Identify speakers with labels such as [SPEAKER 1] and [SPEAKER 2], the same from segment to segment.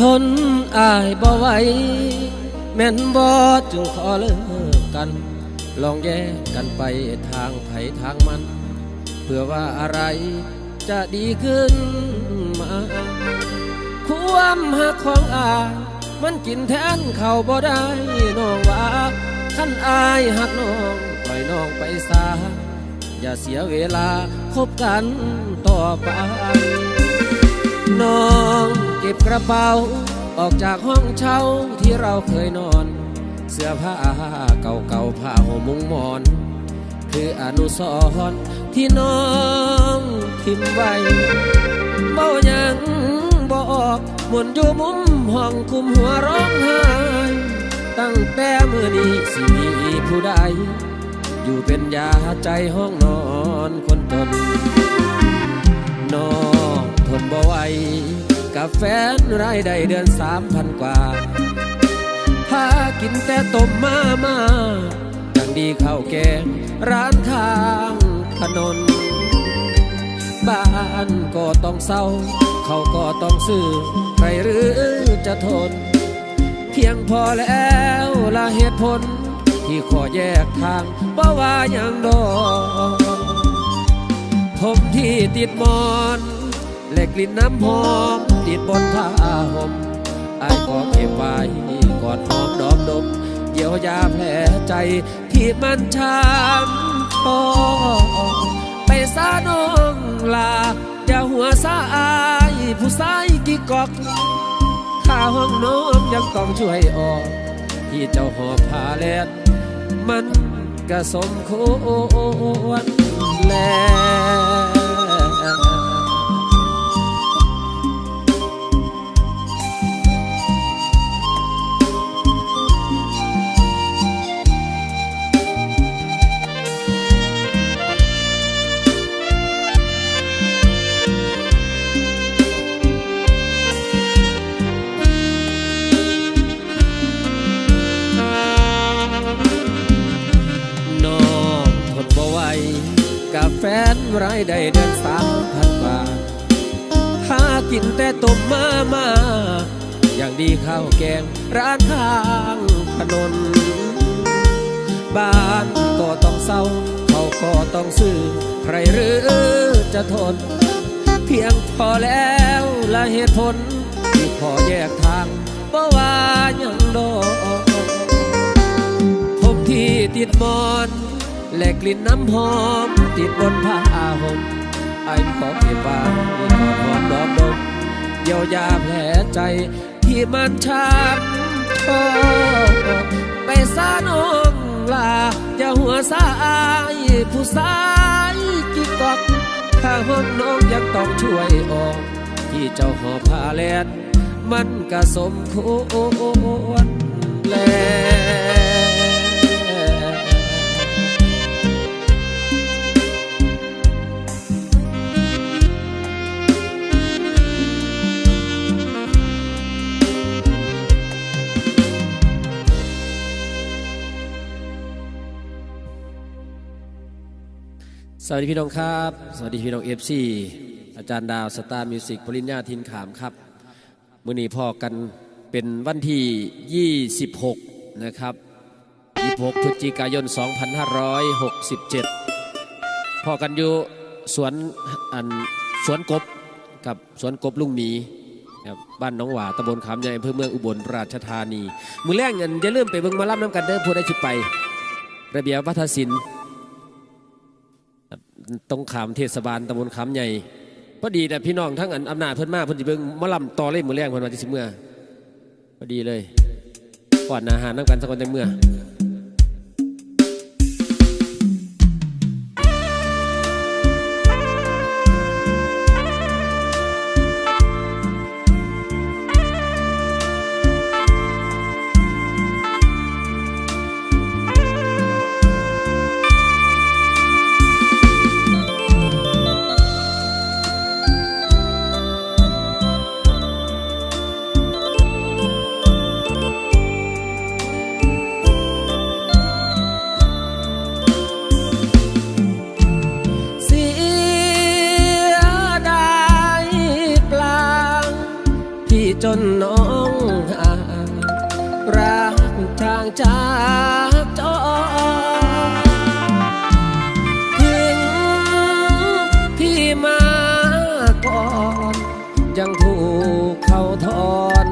[SPEAKER 1] ทนอายบ่ไหวแม่นบ่จึงขอเลิกกัน ลองแยกกันไปทางไผทางมัน เพื่อว่าอะไรจะดีขึ้นมา ความหักของอายมันกินแทนเขาบ่ได้น้องว่าท่านอายหักน้องปล่อยน้องไปซาอย่าเสียเวลาคบกันต่อไปน้อง เก็บกระเป๋า ออกจากห้องเช่าที่เราเคยนอน เสื้อผ้าเก่าๆผ้าห่มมุงมอน คืออนุสรณ์ที่น้องทิมไว้เมายังบอกหมุนอยู่มุมห้องคุมหัวร้องไห้ตั้งแต่มือนี้สิมีผู้ใดอยู่เป็นยาใจห้องนอนคนจนน้องทนบ่ไหว กับแฟนรายได้เดือนสามพันกว่าพากินแต่ต้มมามาอย่างดีข้าวแกงร้านข้างถนน บ้านก็ต้องเศร้า เขาก็ต้องซื้อใครหรือจะทน เพียงพอแล้วละเหตุผล ที่ขอแยกทางเพราะว่าอย่างดอผมที่ติดมอน กลิ่นน้ำหอมติดบนผ้าห่มไอ้ายก็เก็บไว้กอดหอมดอมดมเยียวยาแผลใจที่มันช้ำพอไปซาน้องลา อย่าหัวซาอายผู้ชายกี่กอกข้าห้องน้องยังต้องช่วยออก ที่เจ้าหอบผ้าแลนมันก็สมควรแล้วายได้เดือนสามพันบาทหากินแต่ต้มมามาอย่างดีข้าวแกงร้านข้างถนน บ้านก็ต้องเศร้า เขาก็ต้องซื้อ ใครหรือจะทน เพียงพอแล้วละเหตุผล ที่ขอแยกทางเพราะว่ายังโดผมที่ติดมอน และกลิ่นน้ำหอม ติดบนผ้าห่มไอ้ขอเก็บไว้กอดหอมดอมดมเยียวยาแผลใจที่มันช้ำพอไปซาน้องลาอย่าหัวซาอายผู้สายกี่กอกข้าห้องน้องยังต้องช่วยออก ที่เจ้าหอบผ้าแลนมันก็สมควรแล้ว สวัสดีพี่น้องครับ สวัสดีพี่น้องเอฟซีอาจารย์ดาวสตาร์มิวสิกปริญญาทินขามครับ มื่อนี้พอกันเป็นวันที่ 26 นะครับ 26 พฤศจิกายน 2567 พอกันอยู่สวนอันสวนกบกับสวนกบลุงหมีครับบ้านน้องหว่าตำบลขามใหญ่อำเภอเมืองอุบลราชธานี มือแรกเงินอย่าลืมไปเบิ่งมาล่ำน้ำกันเด้อผู้ได้ชิไป ระเบียบวัฒนศิลป์ ตรงขามเทศบาลตำบลขามใหญ่พอดีแต่พี่น้องทั้งอันอำนาจเพิ่นมาเพิ่นสิเบิ่งมะลำต่อเล่มือแรงเพิ่นว่าสิเมื่อพอดีเลยก่อนอาหารน้ำกันสักคนจังเมื่อ น้องอารักทางจากจอถึงพี่มาก่อน ยังถูกเขาทอน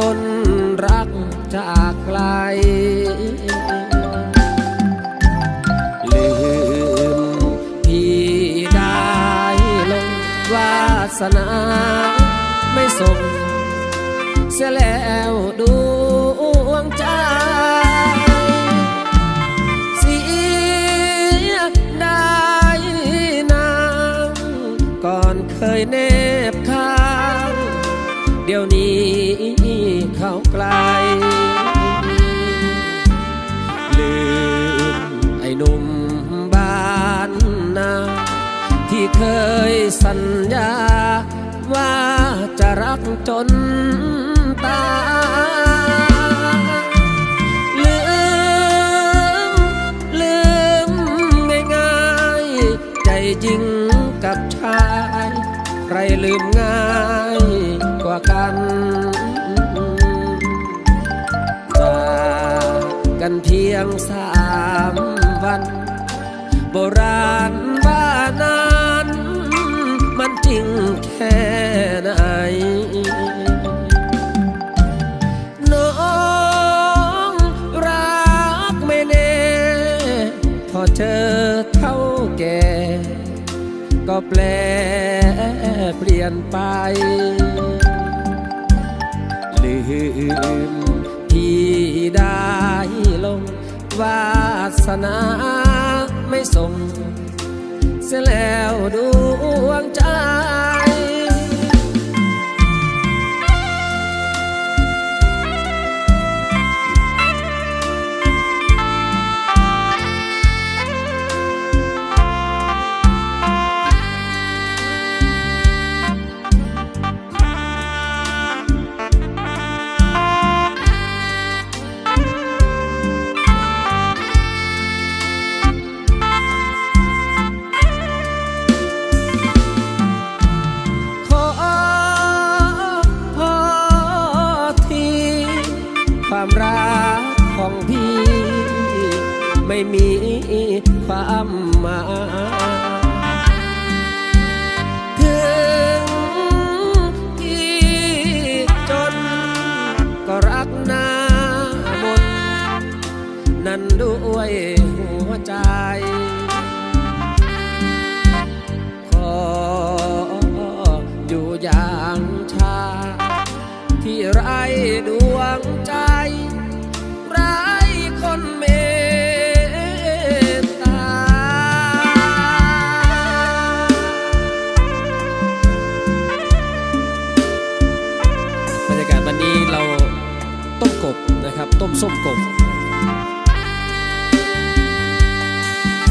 [SPEAKER 1] ต้นรักจากไกลลืมพี่ได้ลงวาสนา ไม่สม เสียแล้วดวงใจเสียได้นางก่อนเคยเนบข้าง เดี๋ยวนี้เข้าไกล ลืมไอ้หนุ่มบ้านนาที่เคยสัญญาว่าจะรักจน หญิงกับชาย ใครลืมง่ายกว่ากันจากกันเพียงสามวัน โบราณ แปลเปลี่ยนไป ลืมที่ได้ลง วาสนาไม่ส่ง เสียแล้วดวงใจ ความรักของพี่ ไม่มีความหมายถึงพี่จนก็รักหน้ามนต์นั้นด้วยหัวใจ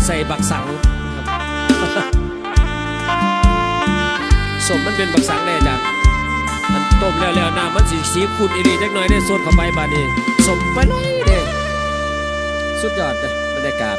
[SPEAKER 1] ใส่บักสังครับสมมันเป็นบักสังแน่จ้ะมันต้มแล้วแล้วน้ำมันสีสีขุ่นอีรีเล็กน้อยได้สดเข้าไปบาดนี้สมไปเลยเด้สุดยอดเลยบรรยากาศ